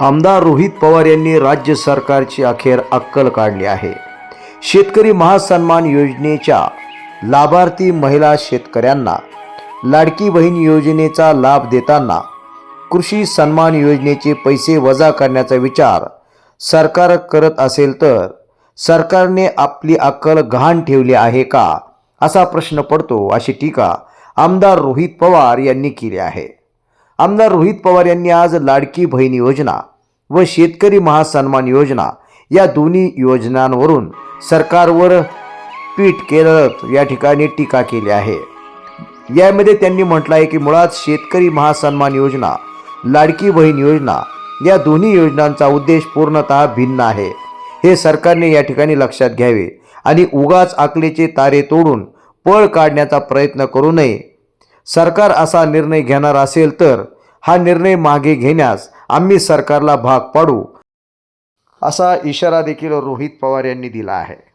आमदार रोहित पवार यांनी राज्य सरकारची अखेर अक्कल काढली आहे. शेतकरी महासन्मान योजनेच्या लाभार्थी महिला शेतकऱ्यांना लाडकी बहीण योजनेचा लाभ देताना कृषी सन्मान योजनेचे पैसे वजा करण्याचा विचार सरकार करत असेल तर सरकारने आपली अक्कल गहाण ठेवली आहे का? असा प्रश्न पडतो अशी टीका आमदार रोहित पवार यांनी केली आहे. आमदार रोहित पवार यांनी आज लाडकी बहीण योजना व शेतकरी महासन्मान योजना या दोन्ही योजनांवरून सरकारवर पीठ केरळत या ठिकाणी टीका केली आहे. यामध्ये त्यांनी म्हटलं आहे की मुळात शेतकरी महासन्मान योजना लाडकी बहीण योजना या दोन्ही योजनांचा उद्देश पूर्णतः भिन्न आहे. हे सरकारने या ठिकाणी लक्षात घ्यावे आणि उगाच आकलेचे तारे तोडून पळ काढण्याचा प्रयत्न करू नये सरकार असा निर्णय घेणार असेल तर हा निर्णय मागे घेण्यास आम्ही सरकारला भाग पाडू असा इशारा देखील रोहित पवार यांनी दिला आहे.